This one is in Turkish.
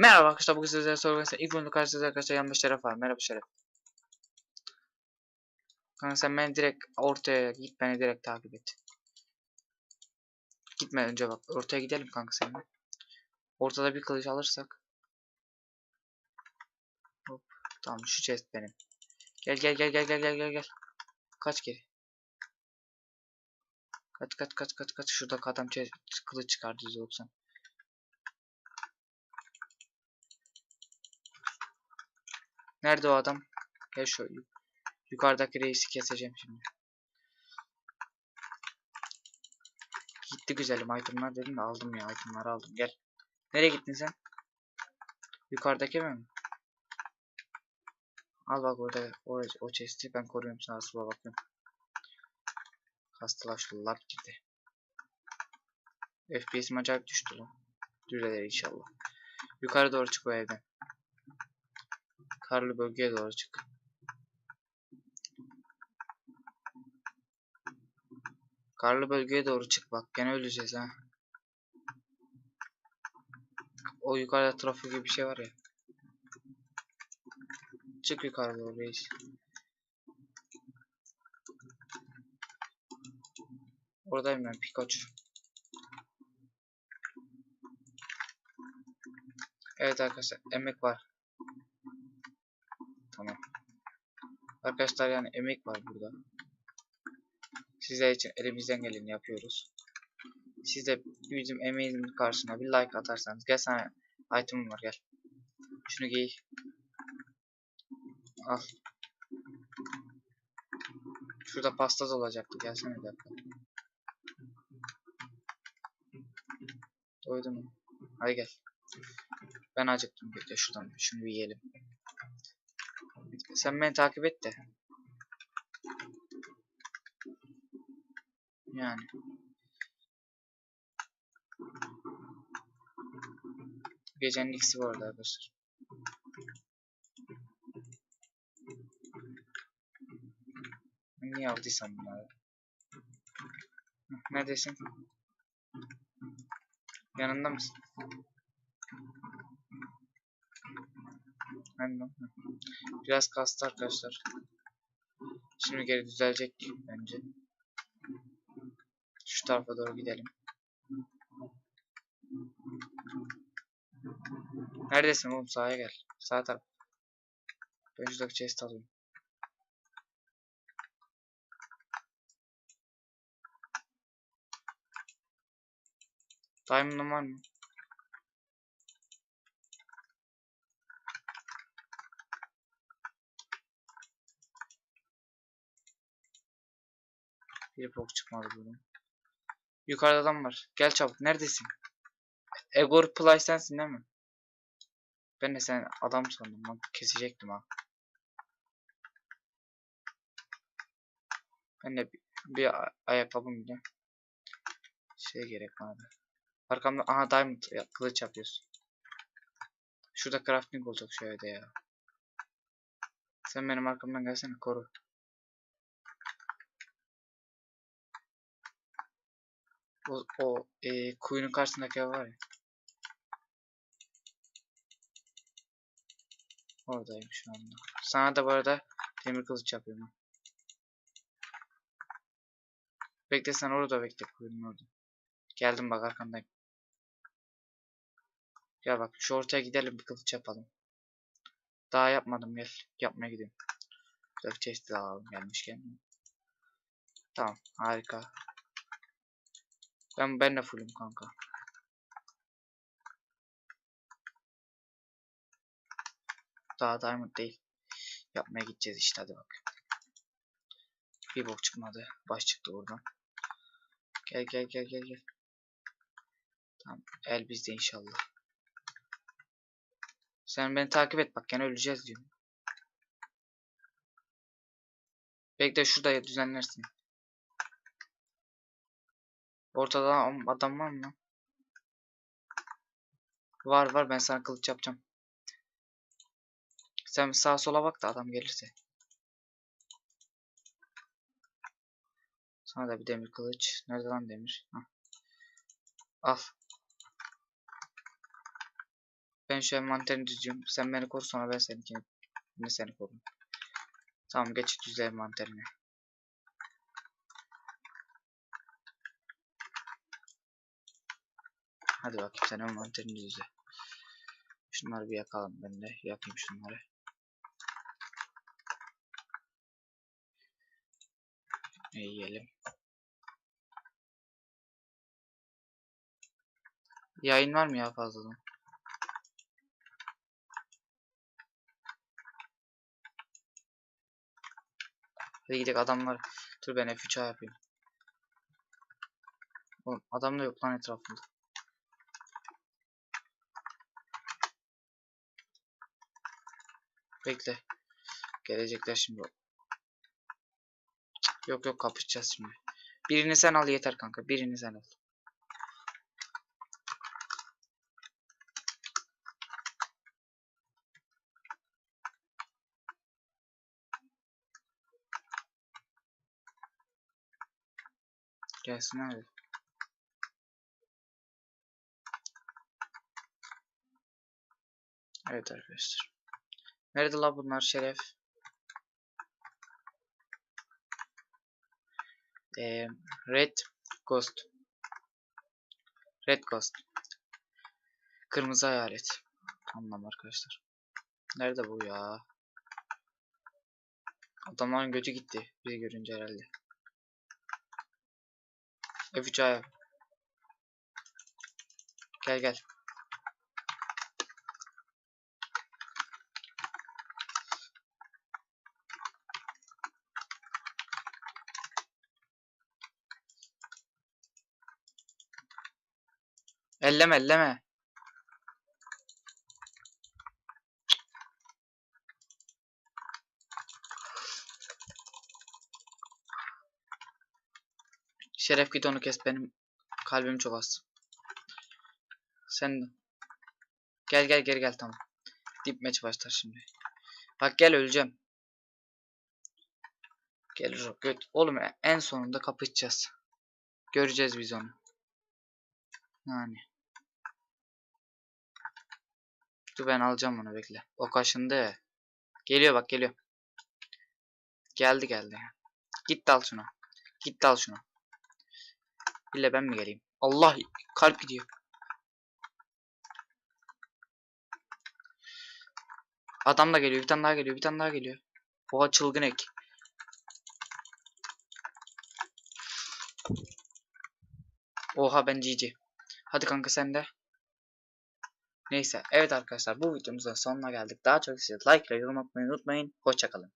Merhaba arkadaşlar bugün sizlere sorgulayacağım. İlk bölümde karşınızda arkadaşlar yanlış Şeref var. Merhaba Şeref. Kanka sen beni direkt ortaya git beni direkt takip et. Gitme önce bak ortaya gidelim kanka seninle. Ortada bir kılıç alırsak. Hop. Tamam şu chest benim. Gel gel gel gel gel gel gel gel. Kaç geri. Kaç kaç kaç kaç kaç şurada adam kılıç çıkardı 190. Nerede o adam? Gel şu yu- yukarıdaki reisi keseceğim şimdi. Gitti güzelim itemlar dedim de aldım ya itemları aldım gel. Nereye gittin sen? Yukarıdaki mi? Al bak orada o, o chest'i ben koruyorum sağa sola bakıyorum. Hastalaştılar girdi. FPS'im acayip düştü lan. Düzelir inşallah. Yukarı doğru çık bu evden. Karlı bölgeye doğru çık. Karlı bölgeye doğru çık bak. Gene öleceğiz ha. O yukarıda trafo gibi bir şey var ya. Çık yukarı doğru reis. Oradayım ben Pikachu. Evet arkadaşlar emek var. Tamam. Arkadaşlar yani emek var burada. Sizler için elimizden geleni yapıyoruz. Siz de bizim emeğimizin karşısına bir like atarsanız gel sana item'ım var gel. Şunu giy. Al. Şurada pasta da olacaktı gelsene bir dakika. Doydun mu? Hadi gel. Ben acıktım bekle şuradan şunu bir yiyelim. Sen beni takip et de. Yani. Gecenin ikisi bu arada arkadaşlar. Niye aldıysam bunları? Hı, Neredesin? Yanında mısın? Hı. Biraz kastı arkadaşlar. Şimdi geri düzelecek bence. Şu tarafa doğru gidelim. Neredesin oğlum? Sağa gel. Sağ taraf. Ben şuradaki chest alayım. Diamond'ın var mı? Bir bok çıkmadı buradan. Yukarıda adam var. Gel çabuk. Neredesin? Egor Play sensin değil mi? Ben de sen adam sandım. Lan kesecektim ha. Ben de bir, bir ayakkabım bile. Şey gerek abi. Arkamda aha diamond ya, kılıç yapıyorsun. Şurada crafting olacak şu evde ya. Sen benim arkamdan gelsene koru. O, o e, kuyunun karşısındaki ev var ya. Oradayım şu anda. Sana da bu arada demir kılıç yapıyorum. Bekle sen orada bekle kuyunun orada. Geldim bak arkandayım. Gel bak şu ortaya gidelim bir kılıç yapalım. Daha yapmadım gel. Yapmaya gidiyorum. Chest'i de alalım gelmişken. Tamam harika. Ben ben de fullüm kanka. Daha diamond değil. Yapmaya gideceğiz işte hadi bak. Bir bok çıkmadı. Baş çıktı oradan. Gel gel gel gel gel. Tamam el bizde inşallah. Sen beni takip et bak gene öleceğiz diyorum. Bekle şurada düzenlersin. Ortada am- adam var mı? Var var ben sana kılıç yapacağım. Sen sağa sola bak da adam gelirse. Sana da bir demir kılıç. Nerede lan demir? Hah. Al. Ben şu envanterini düzüyorum. Sen beni koru sonra ben. Ben de seni korurum. Tamam geç düzle envanterini. Hadi bakayım sen envanterini düzle. Şunları bir yakalım ben de. Yakayım şunları. Ne yiyelim. Yayın var mı ya fazladan? Hadi gidelim adamlar. Dur ben F3 yapayım. Oğlum adam da yok lan etrafında. Bekle. Gelecekler şimdi. Yok yok kapışacağız şimdi. Birini sen al yeter kanka. Birini sen al. Gelsin abi. Evet arkadaşlar. Nerede la bunlar şeref? Ee, Red Ghost. Red Ghost. Kırmızı hayalet. Anlam arkadaşlar. Nerede bu ya? Adamların götü gitti. Bizi görünce herhalde. F3 ayak. Gel gel. Elleme elleme. Şeref git onu kes benim kalbim çok az. Sen. Gel gel geri gel tamam. Dip match başlar şimdi. Bak gel öleceğim. Gel Rocket. Oğlum en sonunda kapışacağız. Göreceğiz biz onu. Yani. Dur ben alacağım onu bekle. O kaşındı. Geliyor bak geliyor. Geldi geldi. Git dal şuna. Git dal şuna. İlle ben mi geleyim? Allah kalp gidiyor. Adam da geliyor. Bir tane daha geliyor. Bir tane daha geliyor. Oha çılgın ek. Oha ben GG. Hadi kanka sen de. Neyse. Evet arkadaşlar bu videomuzun sonuna geldik. Daha çok size like ile yorum atmayı unutmayın. Hoşçakalın.